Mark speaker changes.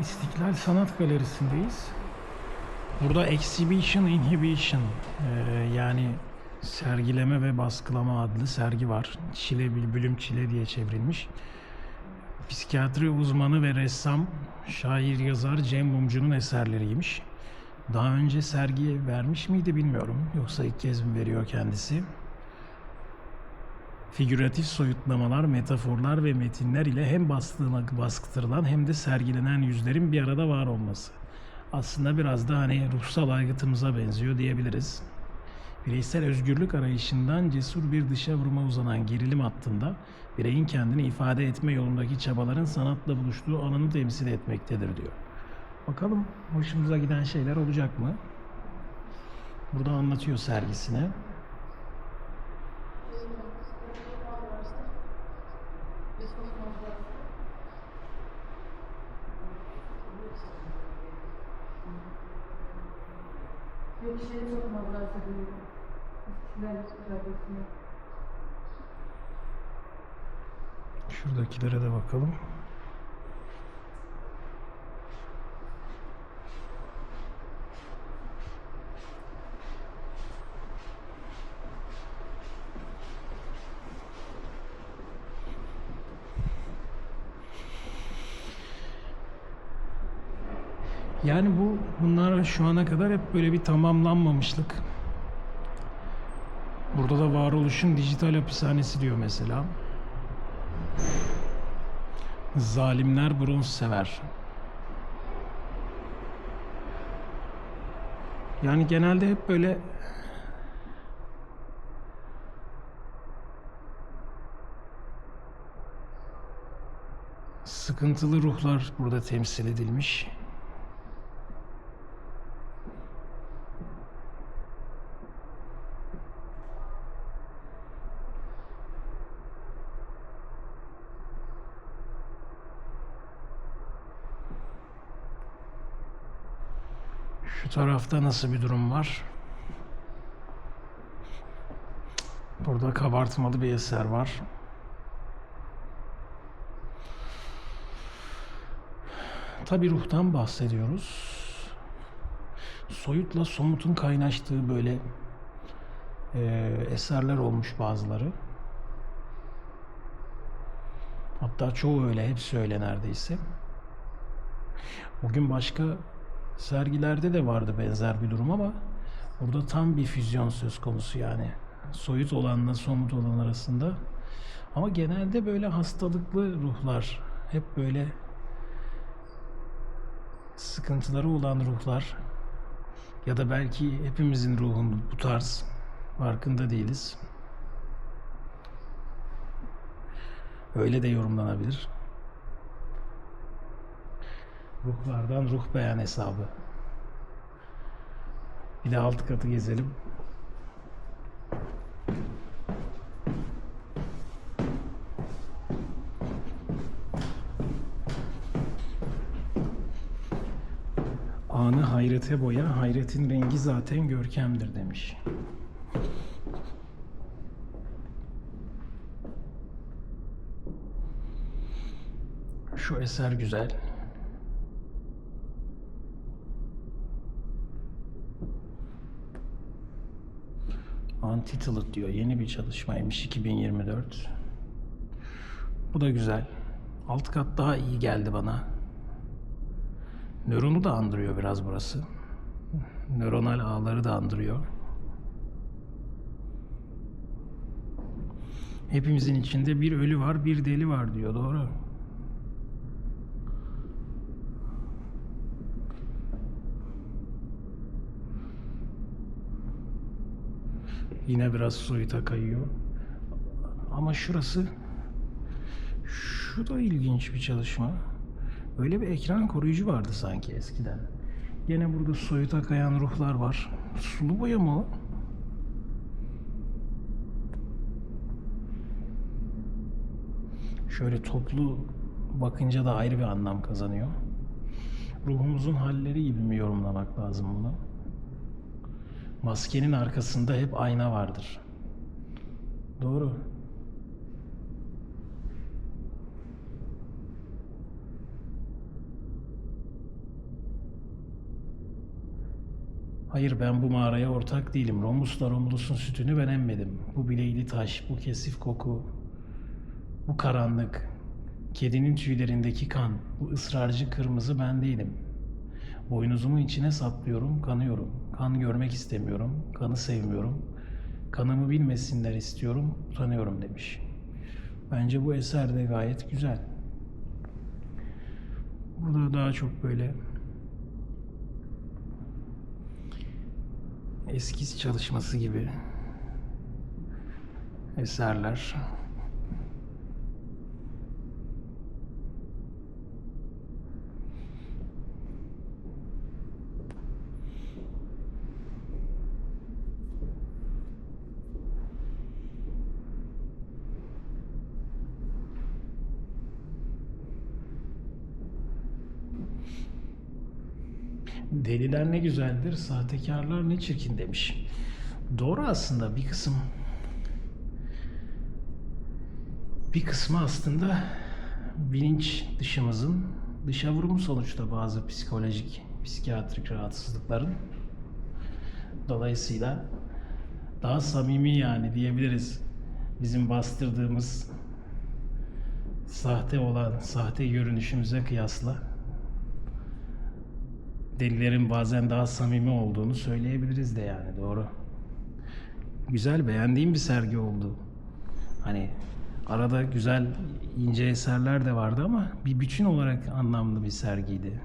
Speaker 1: İstiklal Sanat Galerisi'ndeyiz. Burada Exhibition Inhibition eee, yani sergileme ve baskılama adlı sergi var. Çile Bülbülüm Çile diye çevrilmiş. Psikiyatri uzmanı ve ressam, şair yazar Cem Mumcu'nun eserleriymiş. Daha önce sergiye vermiş miydi bilmiyorum. Yoksa ilk kez mi veriyor kendisi? Figüratif soyutlamalar, metaforlar ve metinler ile hem bastığına baskıtırılan hem de sergilenen yüzlerin bir arada var olması. Aslında biraz da hani ruhsal aygıtımıza benziyor diyebiliriz. Bireysel özgürlük arayışından cesur bir dışa vuruma uzanan gerilim hattında bireyin kendini ifade etme yolundaki çabaların sanatla buluştuğu alanı temsil etmektedir diyor. Bakalım hoşumuza giden şeyler olacak mı? Burada anlatıyor sergisine.
Speaker 2: Yok şey sokmazlarsa diyor. İstiklal Caddesi'ne.
Speaker 1: Şuradakilere de bakalım. Yani bu bunlar şu ana kadar hep böyle bir tamamlanmamışlık. Burada da varoluşun dijital hapishanesi diyor mesela. Zalimler bronz sever. Yani genelde hep böyle sıkıntılı ruhlar burada temsil edilmiş. Şu tarafta nasıl bir durum var? Burada kabartmalı bir eser var. Tabi ruhtan bahsediyoruz. Soyutla somutun kaynaştığı böyle e, eserler olmuş bazıları. Hatta çoğu öyle, hepsi öyle neredeyse. Bugün başka sergilerde de vardı benzer bir durum ama burada tam bir füzyon söz konusu yani. Soyut olanla somut olan arasında. Ama genelde böyle hastalıklı ruhlar, hep böyle sıkıntıları olan ruhlar ya da belki hepimizin ruhun bu tarz farkında değiliz. Öyle de yorumlanabilir. Ruhlardan ruh beyan hesabı. Bir de alt katı gezelim. Anı hayrete boya, hayretin rengi zaten görkemdir demiş. Şu eser güzel. Untitled diyor. Yeni bir çalışmaymış 2024. Bu da güzel. Alt kat daha iyi geldi bana. Nöronu da andırıyor biraz burası. Nöronal ağları da andırıyor. Hepimizin içinde bir ölü var, bir deli var diyor. Doğru. Yine biraz soyuta kayıyor. Ama şurası şu da ilginç bir çalışma. Öyle bir ekran koruyucu vardı sanki eskiden. Yine burada soyuta kayan ruhlar var. Sulu boya mı? Şöyle toplu bakınca da ayrı bir anlam kazanıyor. Ruhumuzun halleri gibi mi yorumlamak lazım bunu? Maskenin arkasında hep ayna vardır. Doğru. Hayır ben bu mağaraya ortak değilim. Romus'la Romulus'un sütünü ben emmedim. Bu bileyli taş, bu kesif koku, bu karanlık, kedinin tüylerindeki kan, bu ısrarcı kırmızı ben değilim.'' Boynuzumu içine saplıyorum, kanıyorum. Kan görmek istemiyorum, kanı sevmiyorum. Kanımı bilmesinler istiyorum, utanıyorum demiş. Bence bu eser de gayet güzel. Burada daha çok böyle eskiz çalışması gibi eserler. Deliler ne güzeldir, sahtekarlar ne çirkin demiş. Doğru aslında bir kısım. Bir kısmı aslında bilinç dışımızın dışa vurumu sonuçta bazı psikolojik, psikiyatrik rahatsızlıkların. Dolayısıyla daha samimi yani diyebiliriz. Bizim bastırdığımız sahte olan, sahte görünüşümüze kıyasla delilerin bazen daha samimi olduğunu söyleyebiliriz de yani doğru. Güzel beğendiğim bir sergi oldu. Hani arada güzel ince eserler de vardı ama bir bütün olarak anlamlı bir sergiydi.